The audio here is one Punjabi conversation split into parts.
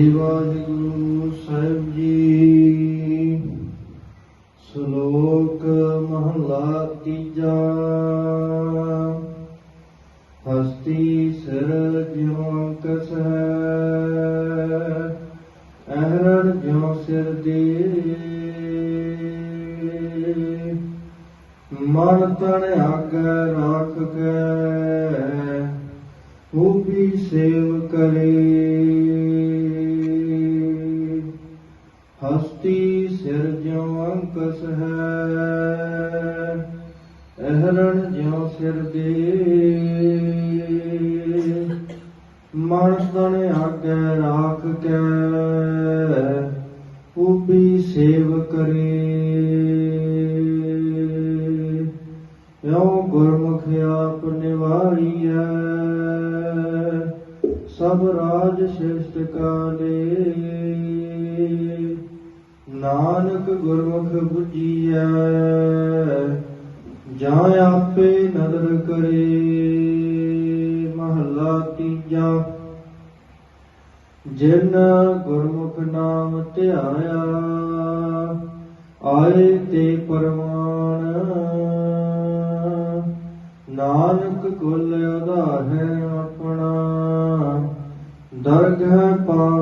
ਸ੍ਰੀ ਵਾਹਿਗੁਰੂ ਸਾਹਿਬ ਜੀ। ਸ਼ਲੋਕ ਮਹਲਾ ਤੀਜਾ। ਹਸਤੀ ਸਿਰ ਜਿਉ ਕਸ ਹੈ ਅਹਰਣ ਜਿਉ ਸਿਰ ਦੇ। ਮਨ ਤਨ ਆਗੈ, ਰਾਖ ਕੇ ਉਹ ਵੀ ਸੇਵ ਕਰੇ। ਹਸਤੀ ਸਿਰ ਜਿਉ ਅੰਕਸ ਹੈ। ਅਹਰਣ ਜਿਉ ਸਿਰ ਦੇ। ਮਨ ਤਨ ਆਗੈ ਰਾਖ ਕੇ। ਉਹ ਸੇਵ ਕਰੇ। ਯੋ ਗੁਰਮੁਖ ਆਪ ਨਿਵਾਰੀਐ। ਸਭ ਰਾਜ ਸ਼ਿਸ਼ਟ ਕਾਲੇ। ਨਾਨਕ ਗੁਰਮੁਖ 부ਜੀਐ ਜਾਂ ਆਪੇ ਨਦਰ ਕਰੇ, ਮਹਲਾ ਤੀਜਾ। ਜਿਨ ਗੁਰਮੁਖ ਨਾਮ ਧਿਆਇਆ, ਆਏ ਤੇ ਪਰਮਾਨ। ਨਾਨਕ ਕੁਲ ਆਧਾਰ ਹੈ ਆਪਣਾ, ਦਰਗਹ ਪਾ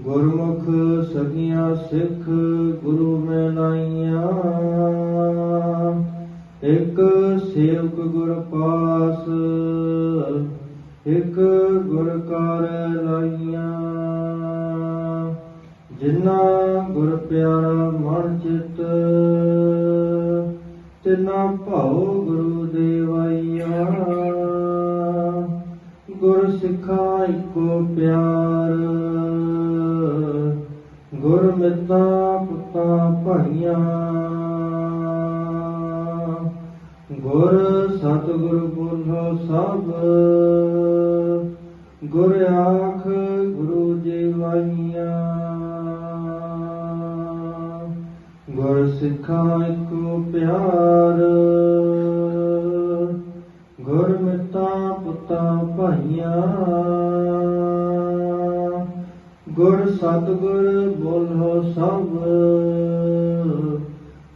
ਗੁਰਮੁਖ ਸਗੀਆਂ ਸਿੱਖ ਗੁਰੂ ਮੈਂ ਲਾਈਆਂ। ਇੱਕ ਸੇਵਕ ਗੁਰ ਪਾਸ, ਇੱਕ ਗੁਰ ਕਾਰ ਲਾਈਆਂ। ਜਿਨਾ ਗੁਰ ਪਿਆਰਾ ਮਨ ਚਿਤ, ਤਿਨਾ ਭਾਉ ਗੁਰੂ ਦੇਵਾਈਆ। ਗੁਰ ਸਿੱਖਾ ਇੱਕੋ ਪਿਆਰ ਗੁਰ ਮਿੱਤਾ ਪੁੱਤਾਂ ਭਾਈਆਂ। ਗੁਰ ਸਤਿਗੁਰ ਬੋਲੋ ਸਭ। ਗੁਰ ਆਖ ਗੁਰੂ ਜੀ ਜੀਵਾਈਆਂ ਗੁਰ ਸਿੱਖਾ ਇੱਕੋ ਪਿਆਰ। ਗੁਰ ਮਿੱਤਾ ਪੁੱਤਾਂ ਭਾਈਆਂ। ਗੁਰ ਸਤਿਗੁਰ ਬੋਲੋ ਸਭ।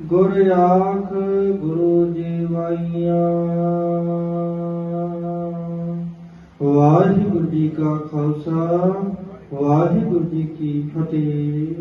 ਗੁਰ ਆਖ ਗੁਰੂ ਜੀਵਾਈਆਂ। ਵਾਹਿਗੁਰੂ ਜੀ ਕਾ ਖਾਲਸਾ, ਵਾਹਿਗੁਰੂ ਜੀ ਕੀ ਫਤਿਹ।